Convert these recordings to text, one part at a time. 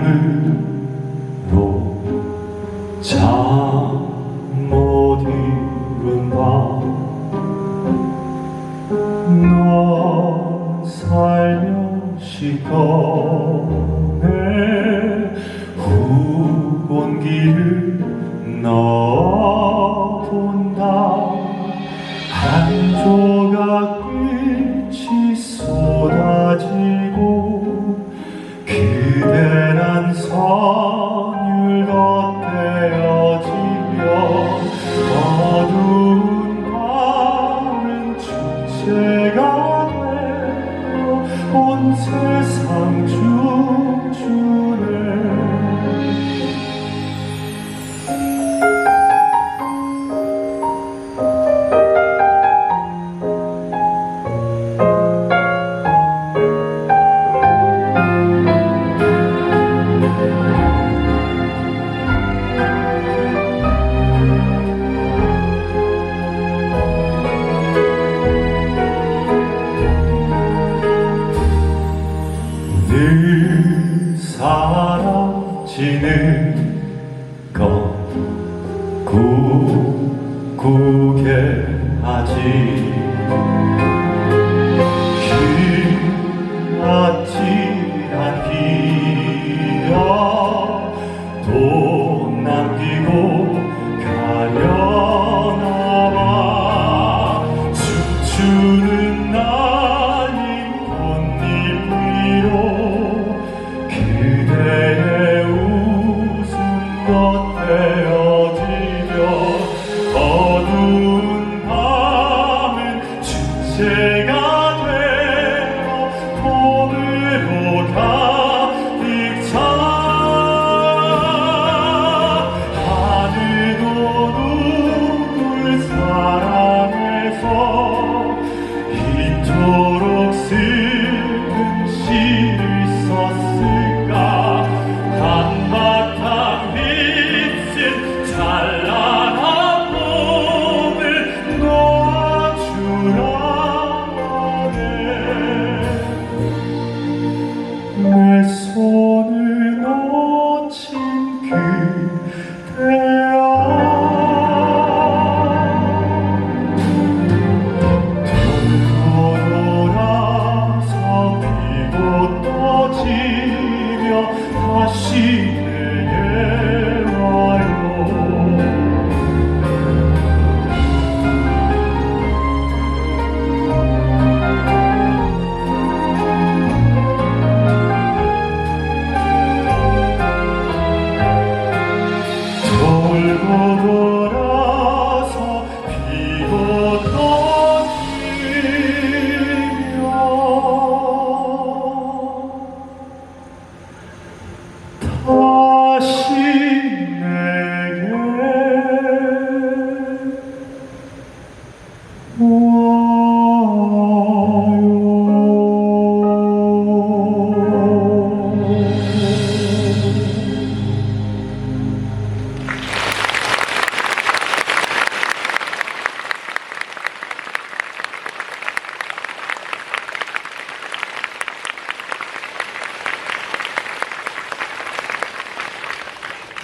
속삭임으로 잠못 이룬다 너 살며시 꺼내 그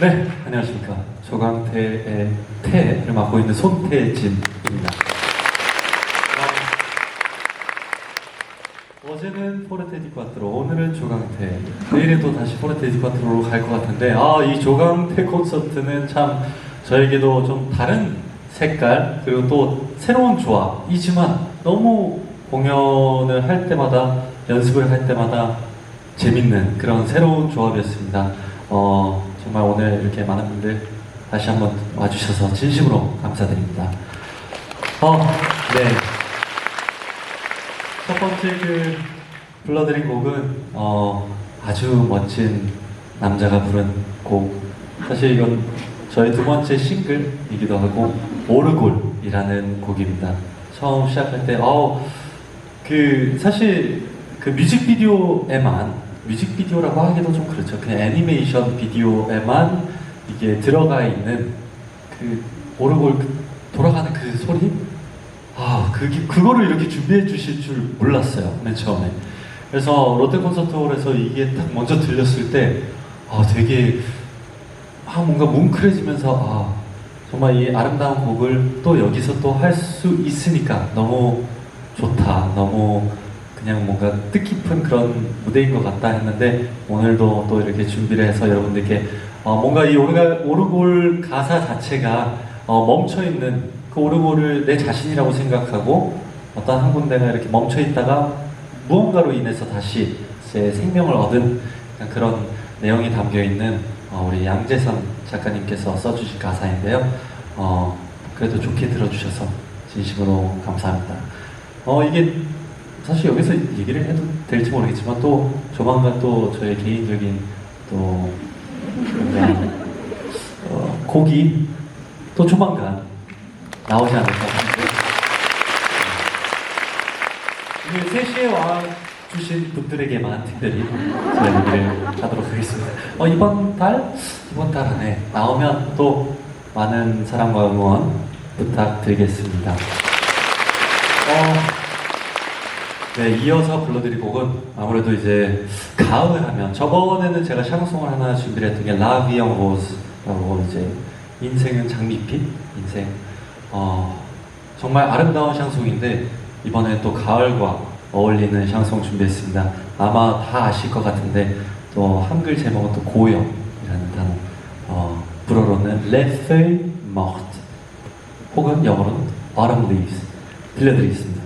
네, 안녕하십니까. 조강태의 태를 맡고 있는 손태진입니다. 어, 어제는 포르테 디과트로, 오늘은 조강태, 내일은 또 다시 포르테 디과트로로 갈 것 같은데, 아, 이 조강태 콘서트는 참 저에게도 좀 다른 색깔, 그리고 또 새로운 조합이지만 너무 공연을 할 때마다, 연습을 할 때마다 재밌는 그런 새로운 조합이었습니다. 어, 정말 오늘 이렇게 많은 분들 다시 한번 와주셔서 진심으로 감사드립니다. 어, 네. 첫 번째 그 불러드린 곡은 어, 아주 멋진 남자가 부른 곡 사실 이건 저희 두 번째 싱글이기도 하고 오르골이라는 곡입니다. 처음 시작할 때 어우 그 사실 그 뮤직비디오에만 뮤직비디오라고 하기도 좀 그렇죠. 그 애니메이션 비디오에만 이게 들어가 있는 그 오르골 그 돌아가는 그 소리 아 그게 그거를 이렇게 준비해 주실 줄 몰랐어요 맨 처음에. 그래서 롯데 콘서트홀에서 이게 딱 먼저 들렸을 때 아 되게 아 뭔가 뭉클해지면서 아 정말 이 아름다운 곡을 또 여기서 또 할 수 있으니까 너무 좋다 너무 그냥 뭔가 뜻깊은 그런 무대인 것 같다 했는데 오늘도 또 이렇게 준비를 해서 여러분들께 어, 뭔가 이 오르골 가사 자체가 어, 멈춰 있는 그 오르골을 내 자신이라고 생각하고 어떤 한 군데가 이렇게 멈춰 있다가 무언가로 인해서 다시 제 생명을 얻은 그런 내용이 담겨 있는 어, 우리 양재선 작가님께서 써주신 가사인데요. 어, 그래도 좋게 들어주셔서 진심으로 감사합니다. 어, 이게 사실 여기서 얘기를 해도 될지 모르겠지만 또 조만간 또 저의 개인적인 또 어, 곡이 또 조만간 나오지 않을까 하는데 오늘 3시에 와 주신 분들에게만 특별히 제가 얘기를 하도록 하겠습니다. 어, 이번 달? 이번 달 안에 나오면 또 많은 사랑과 응원 부탁드리겠습니다. 어, 네, 이어서 불러드릴 곡은 아무래도 이제 가을 하면 저번에는 제가 샹송을 하나 준비를 했던 게 라비앙 로즈라고 이제 인생은 장미빛 인생 어, 정말 아름다운 샹송인데 이번에 또 가을과 어울리는 샹송 준비했습니다. 아마 다 아실 것 같은데 또 한글 제목은 또 고요이라는 단어 어, 불어로는 Les Feuilles Mortes 혹은 영어로는 Autumn Leaves 들려드리겠습니다.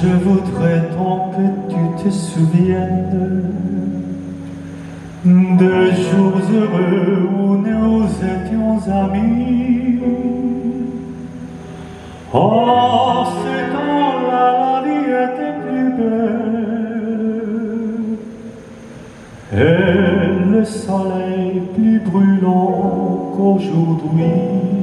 Je voudrais tant que tu te souviennes de jours heureux où nous étions amis. Oh, ce temps-là, la vie était plus belle et le soleil plus brûlant qu'aujourd'hui.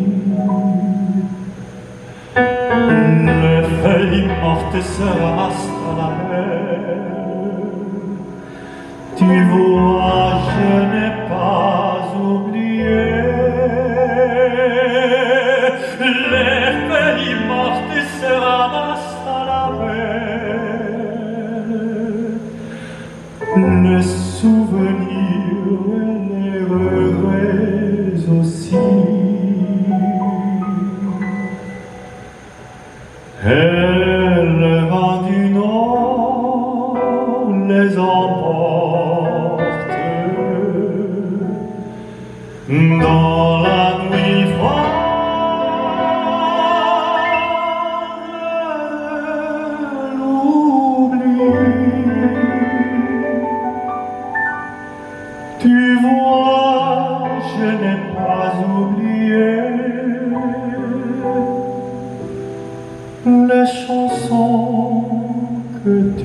la. Tu vois, je n'ai pas oublié les pays hasta la mer. Le souvenir et aussi.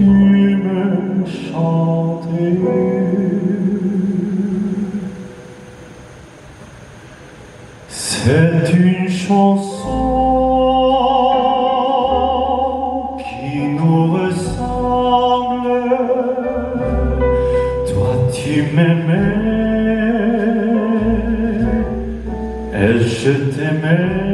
Tu me chantais. C'est une chanson qui nous ressemble. Toi, tu m'aimais et je t'aimais.